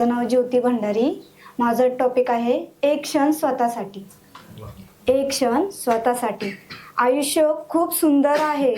माझं नाव ज्योती भंडारी माझं टॉपिक आहे एक क्षण स्वतःसाठी. एक क्षण स्वतःसाठी. आयुष्य खूप सुंदर आहे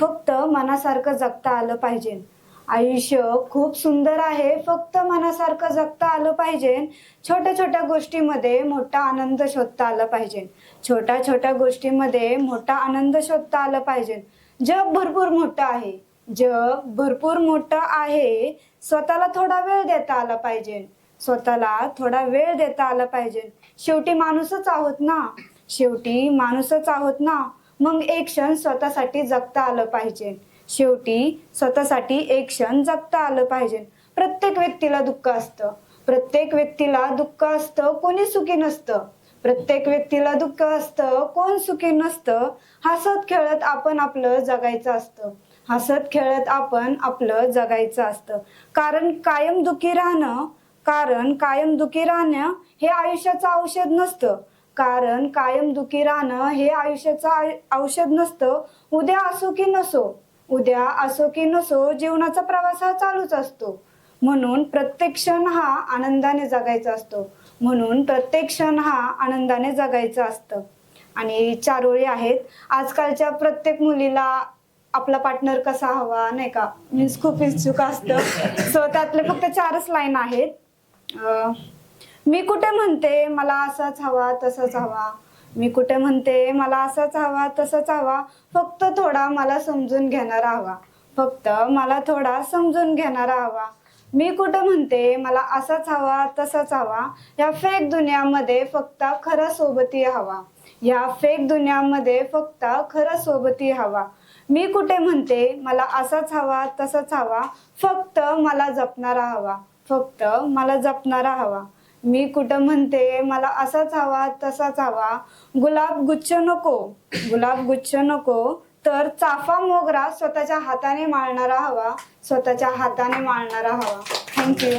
फक्त मनासारखं जगता आलं पाहिजे. आयुष्य खूप सुंदर आहे फक्त मनासारखं जगता आलं पाहिजे. छोट्या छोट्या गोष्टीमध्ये मोठा आनंद शोधता आला पाहिजे. छोट्या छोट्या गोष्टीमध्ये मोठा आनंद शोधता आलं पाहिजे. जग भरपूर मोठं आहे. जग भरपूर मोठं आहे. स्वतःला थोडा वेळ देता आला पाहिजे. स्वतःला थोडा वेळ देता आला पाहिजे. शेवटी माणूसच आहोत ना? शेवटी माणूसच आहोत ना? मग एक क्षण स्वतःसाठी जगता आलं पाहिजे. शेवटी स्वतःसाठी एक क्षण जगता आलं पाहिजे. प्रत्येक व्यक्तीला दुःख असतं. प्रत्येक व्यक्तीला दुःख असतं कोणी सुखी नसतं. प्रत्येक व्यक्तीला दुःख असतं कोण सुखी नसतं हसत खेळत आपण आपलं जगायचं असतं. हसत खेळत आपण आपलं जगायचं असतं. कारण कायम दुखी राहणं कारण कायम दुखी राहणं हे आयुष्याचं औषध नसतं. कारण कायम दुखी राहणं हे आयुष्याचं आय- औषध नसतं. उद्या असो की नसो उद्या असो की नसो जीवनाचा प्रवास हा चालूच असतो. म्हणून प्रत्येक क्षण हा आनंदाने जगायचा असतो. म्हणून प्रत्येक क्षण हा आनंदाने जगायचं असतं. आणि चारोळी आहेत. आजकालच्या प्रत्येक मुलीला आपला पार्टनर कसा हवा नाही का? मीन्स खूप इच्छुक असतं. सो त्यातले फक्त चारच लाईन आहेत. अं, मी कुठे म्हणते मला असाच हवा तसाच हवा. मी कुठे म्हणते मला असाच हवा तसाच हवा. फक्त थोडा मला समजून घेणारा हवा. फक्त मला थोडा समजून घेणारा हवा. मी कुठं म्हणते मला असाच हवा तसाच हवा. या फेक दुनियामध्ये फक्त खरं सोबती हवा. या फेक दुनियामध्ये फक्त खरं सोबती हवा. मी कुठे म्हणते मला असाच हवा तसाच हवा. फक्त मला जपणारा हवा. फक्त मला जपणारा हवा. मी कुठं म्हणते मला असाच हवा तसाच हवा. गुलाब गुच्छ नको. गुलाब गुच्छ नको. तर चाफा मोगरा स्वतःच्या हाताने माळणारा हवा. स्वतःच्या हाताने माळणारा हवा. थँक्यू